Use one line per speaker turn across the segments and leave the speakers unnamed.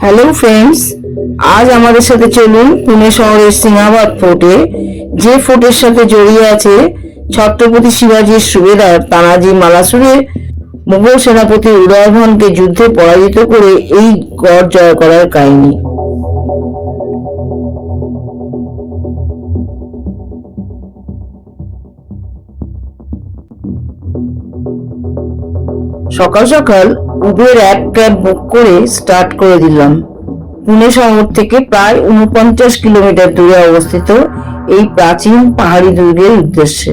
Hello friends আজ আমাদের সাথে চলুন পুনে শহরের সিংহাবাদ ফোর্টে, যে ফোর্টের সাথে জড়িয়ে আছে ছত্রপতি শিবাজীর সুবেদার তানাজি মালাসুরে মুঘল সেনাপতি উদয়ভনকে যুদ্ধে পরাজিত করে এই গড় জয় করার কাহিনী। সকাল সকাল উবের এক ক্যাব বুক করে স্টার্ট করে দিলাম। পুনে শহর থেকে প্রায় উনপঞ্চাশ কিলোমিটার দূরে অবস্থিত এই প্রাচীন পাহাড়ি দুর্গের উদ্দেশ্যে।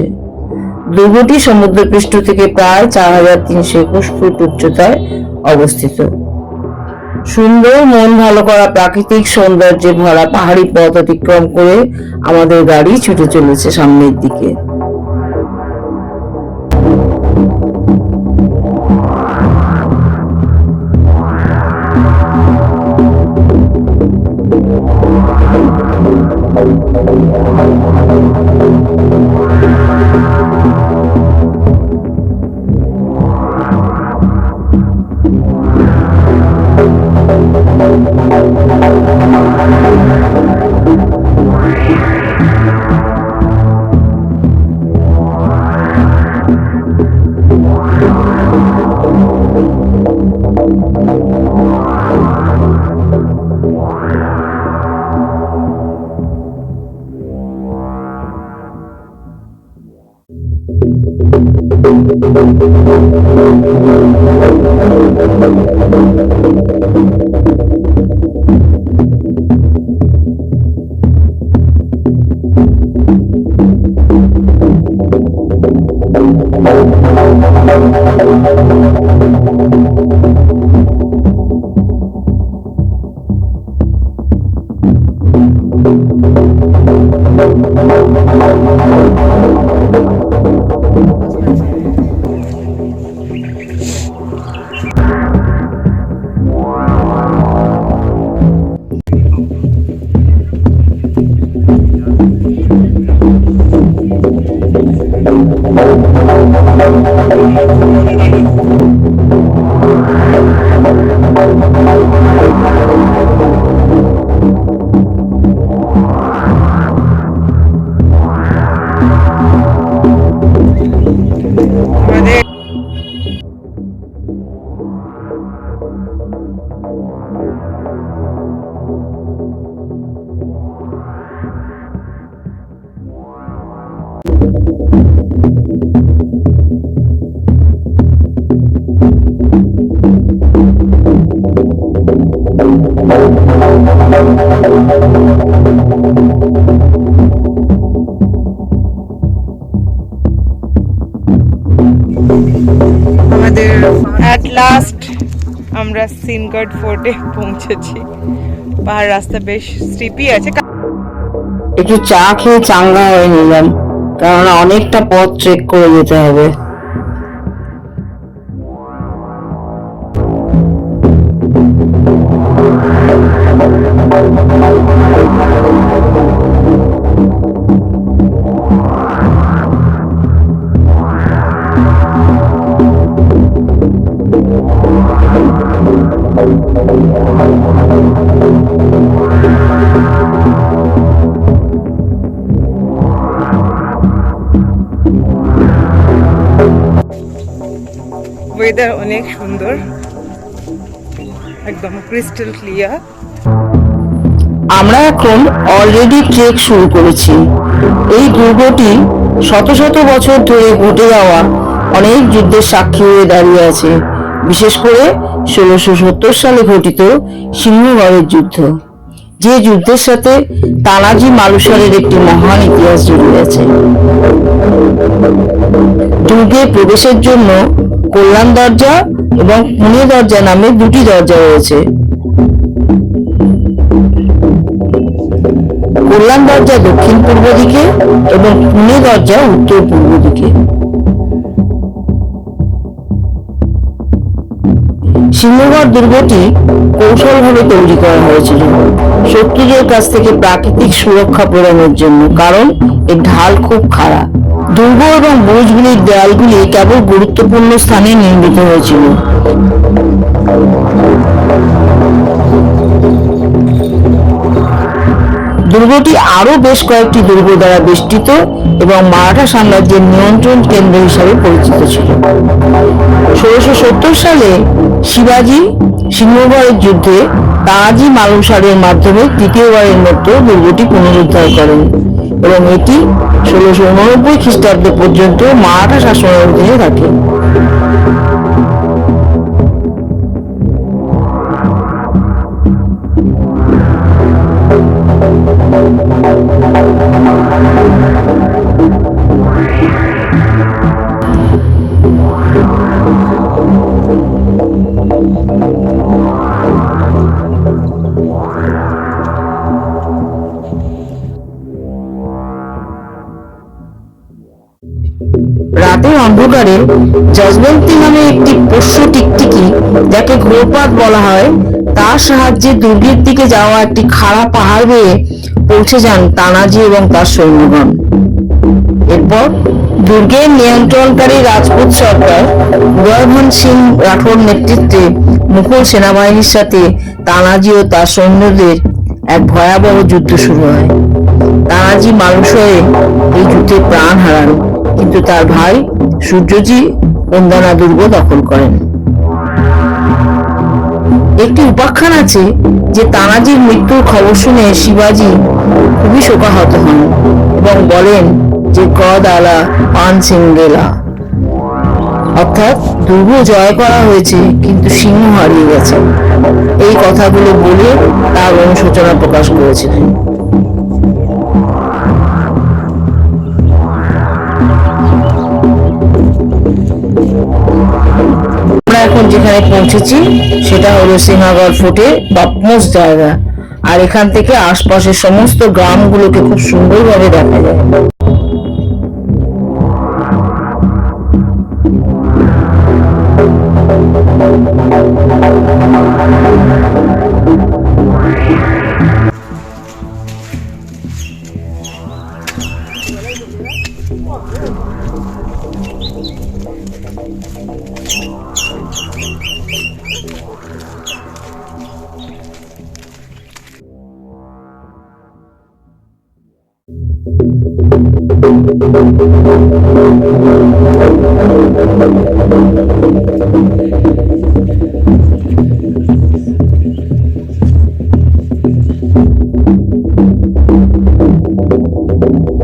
দুর্গটি সমুদ্রপৃষ্ঠ থেকে প্রায় চার হাজার তিনশো একুশ ফুট উচ্চতায় অবস্থিত। সুন্দর মন ভালো করা প্রাকৃতিক সৌন্দর্যে ভরা পাহাড়ি পথ অতিক্রম করে আমাদের গাড়ি ছুটে চলেছে সামনের দিকে।
আমাদের অ্যাট লাস্ট আমরা সিনগড় ফোর্টে পৌঁছেছি। পাহাড় রাস্তা বেশ স্টিপি আছে।
একটু চা খেয়ে চাঙ্গা হয়ে নিলাম কারণ অনেকটা পথ ট্রেক করে যেতে হবে।
ওয়েদার অনেক সুন্দর। একদম ক্রিস্টাল ক্লিয়ার
আমরা এখন অলরেডি ট্রেক শুরু করেছি। এই দুর্গটি শত শত বছর ধরে ঘটে যাওয়া অনেক যুদ্ধের সাক্ষী হয়ে দাঁড়িয়ে আছে। বিশেষ করে ষোলোশো সত্তর সালে ঘটিত সিংহগড়ের যুদ্ধ। যে যুদ্ধের সাথে তানাজি মালুসারের একটি মহান ইতিহাস জড়িয়ে আছে। দুর্গে প্রবেশের জন্য কল্যাণ দরজা এবং পুনে দরজা নামে দুটি দরজা রয়েছে। কল্যাণ দরজা দক্ষিণ পূর্ব দিকে এবং পুনে দরজা উত্তর পূর্ব দিকে। সিংহগড় দুর্গটি কৌশলভাবে তৈরি করা হয়েছিল। শত্রুদের কাছ থেকে প্রাকৃতিক সুরক্ষা প্রদানের জন্য, কারণ এর ঢাল খুব খাড়া। দুর্গ এবং বুরুজগুলির দেয়ালগুলি কেবল গুরুত্বপূর্ণ স্থানে নির্মিত হয়েছিল। দুর্গটি আরও বেশ কয়েকটি দুর্গ দ্বারা বেষ্টিত এবং মারাঠা সাম্রাজ্যের নিয়ন্ত্রণ কেন্দ্র হিসাবে পরিচিত ছিল। ষোলোশো সত্তর সালে শিবাজি সিংহগড়ের যুদ্ধে তাজি মালুসারের মাধ্যমে তৃতীয়বারের মতো দুর্গটি পুনরুদ্ধার করেন এবং এটি ষোলোশো উননব্বই খ্রিস্টাব্দ পর্যন্ত মারাঠা শাসনের অধীনে থাকে অন্ধকারে জজবন্তি নামে একটি পোষ্য টিকটিকি, যাকে ঘোরপাত বলা হয়, তার সাহায্যে দুর্গের দিকে যাওয়া একটি খাড়া পাহাড় বেয়ে পৌঁছে যান তানাজি এবং তার সৈন্যগণ। এরপর দুর্গের নিয়ন্ত্রণকারী রাজপুত সরকার উদয়ভান সিং রাঠোর নেতৃত্বে মুঘল সেনাবাহিনীর সাথে তানাজি ও তার সৈন্যদের এক ভয়াবহ যুদ্ধ শুরু হয়। তানাজি মানুষ হয়ে এই যুদ্ধে প্রাণ হারান। কিন্তু তার ভাই সূর্যজি বন্দনা দুর্গ দখল করেন। একটি উপাখ্যান আছে যে তানাজির মৃত্যুর খবর শুনে শিবাজি খুবই শোকাহত হন এবং বলেন যে, গদ আলা পান সিঙ্গেলা অর্থাৎ দুর্গ জয় করা হয়েছে, কিন্তু সিংহ হারিয়ে গেছে। এই কথাগুলো বলে তার অনুশোচনা প্রকাশ করেছিলেন। এখন যেখানে পৌঁছেছি, সেটা হলো সিংহাগড় ফোর্টের টপমোস্ট জায়গা। আর এখান থেকে আশপাশের সমস্ত গ্রামগুলোকে খুব সুন্দরভাবে দেখা যায়।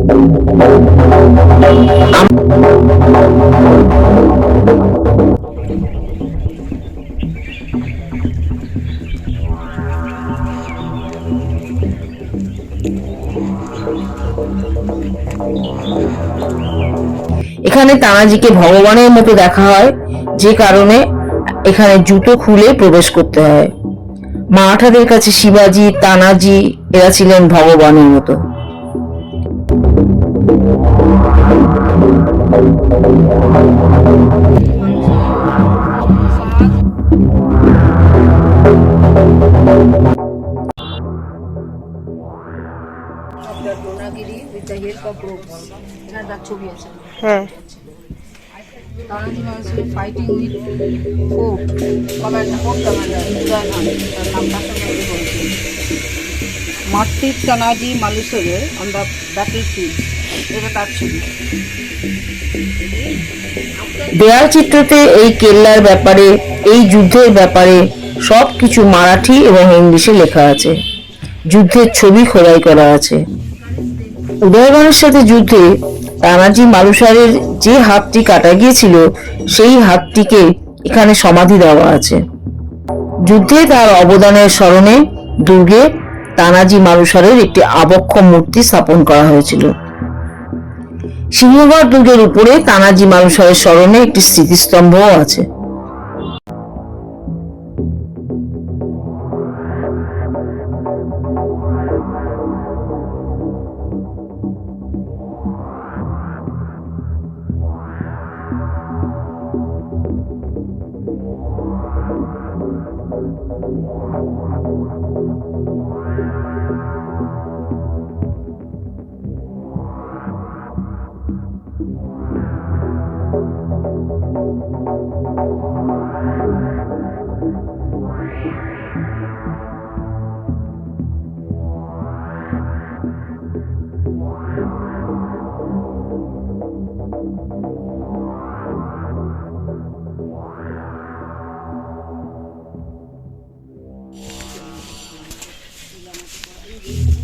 এখানে তানাজিকে ভগবানের মতো দেখা হয়, যে কারণে এখানে জুতো খুলে প্রবেশ করতে হয়। মারাঠাদের কাছে শিবাজি, তানাজি, এরা ছিলেন ভগবানের মতো।
ছবি আছে
হ্যাঁ
তানাজি মানুষের fighting with fort commander fort commander Udaynath তার নাম তার সঙ্গে উল্লেখ
দেয়াল চিত্রতে এই কেল্লার ব্যাপারে, এই যুদ্ধের ব্যাপারে সব কিছু মারাঠি এবং ইংলিশে লেখা আছে। যুদ্ধের ছবি খোদাই করা আছে। উদয়বানের সাথে যুদ্ধে তানাজি মালুসারের যে হাতটি কাটা গিয়েছিল, সেই হাতটিকে এখানে সমাধি দেওয়া আছে। যুদ্ধে তার অবদানের স্মরণে দুর্গে তানাজি মালুসারের একটি আবক্ষ মূর্তি স্থাপন করা হয়েছিল। সিংহগড় দুর্গের উপরে তানাজি মানুষের স্মরণে একটি স্মৃতিস্তম্ভও আছে
Thank you.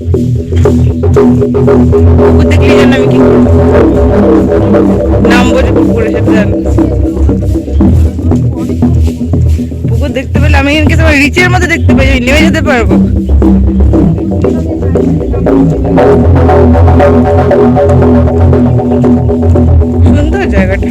করব নামবো পুকুরে দেখতে পেলে আমি এখানকে রিচের মধ্যে দেখতে পাই নেমে যেতে পারব সুন্দর জায়গাটা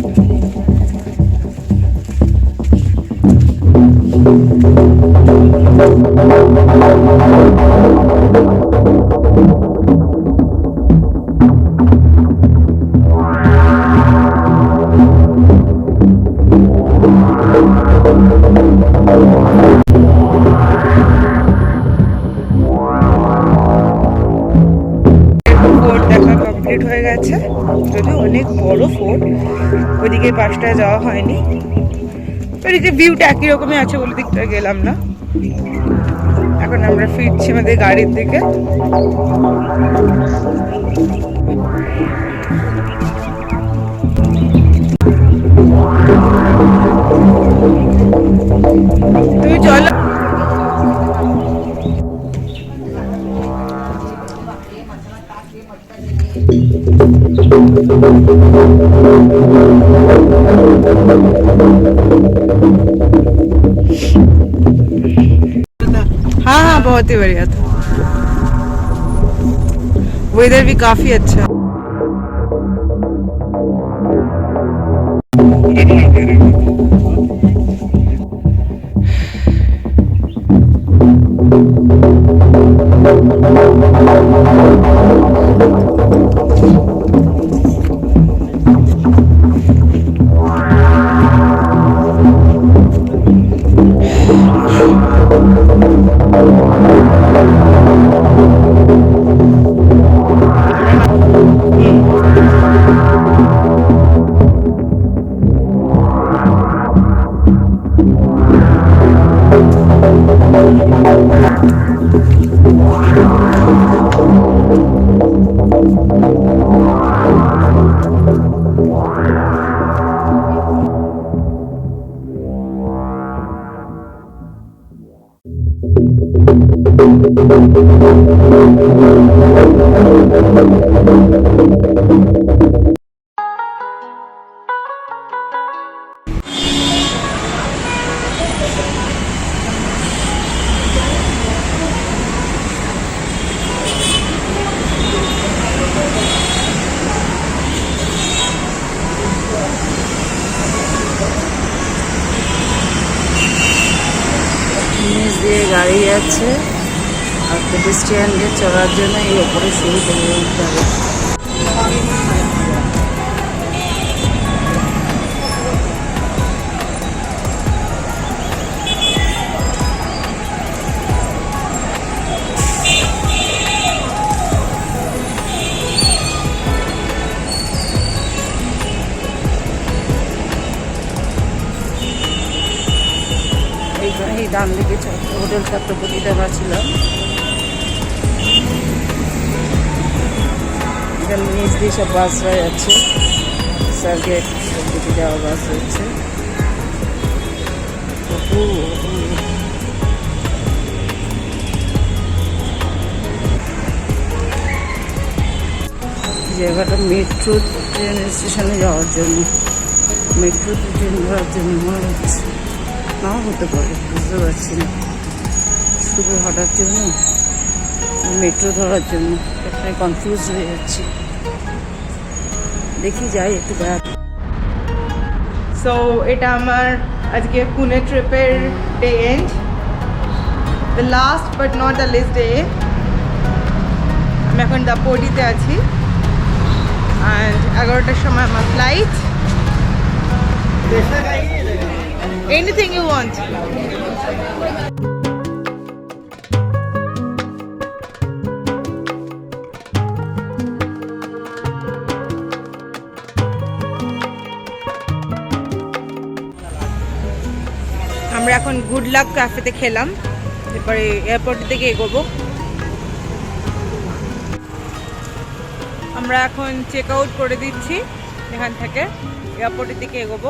কমপ্লিট হয়ে গেছে। অনেক বড় ফোর্ট ওইদিকে পাশটায় যাওয়া হয়নি। ওইদিকে ভিউটা একই রকমই আছে বলে দিকটা গেলাম না। এখন আমরা ফিরছি আমাদের গাড়ির দিকে। তুমি बहुत ही बढ़िया था। वेदर भी काफ़ी अच्छा।
গাড়ি যাচ্ছে। আর পেডিস্ট্রিয়ানদের চলার জন্য এই ওপরে সিঁড়ি করে উঠতে হবে। এই ডান দিকে হোটেল ছাত্রপতিতে আমরা ছিলাম এখানে নিচ দিয়ে সব বাসরা যাচ্ছে। সার্কেট সব দিকে যাওয়া বাস হচ্ছে। জায়গাটা মেট্রো ট্রেন স্টেশনে যাওয়ার জন্য। মেট্রো ট্রেন ধরার জন্য মনে হচ্ছে। নাও হতে পারে, বুঝতে পারছি না। শুধু হাঁটার জন্য? মেট্রো ধরার জন্য। একটা কনফিউজ হয়ে যাচ্ছি। দেখি যাই একটু বেড়াতে
সো এটা আমার আজকে পুনে ট্রিপের day end the last but not the least day আমি এখন দাপোডিতে আছি। অ্যান্ড এগারোটার সময় আমার ফ্লাইট এনিথিং ইউ ওয়ান্ট এখন গুড লাক ক্যাফেতে খেলাম। এরপরে এয়ারপোর্ট থেকে এগোবো। আমরা এখন চেক আউট করে দিচ্ছি এখান থেকে এয়ারপোর্টের দিকে এগোবো।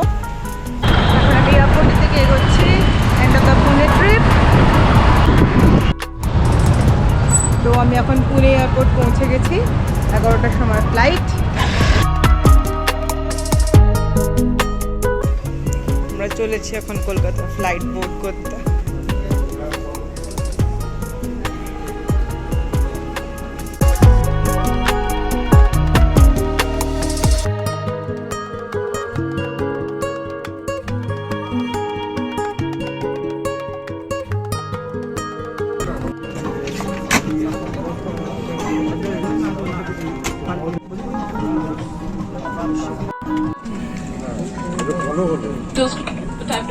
এয়ারপোর্টের দিকে এগোচ্ছি end of the Pune trip তো আমি এখন পুনে এয়ারপোর্ট পৌঁছে গেছি, এগারোটার সময় ফ্লাইট আমরা চলেছি এখন কলকাতা ফ্লাইট বোর্ড করতে।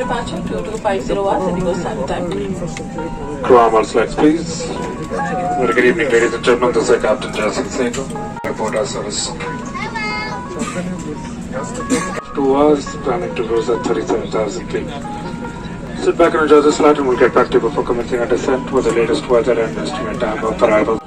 Time departure 2250 hours and Indigo Sun time.
Crew all please. Good evening, ladies and gentlemen. This is Captain Jason Sehgal. Report our service. Two hours, planning to cruise at 37,000 feet. Sit back and enjoy this flight and we'll get back to you before commencing our descent with the latest weather and estimate time of arrival.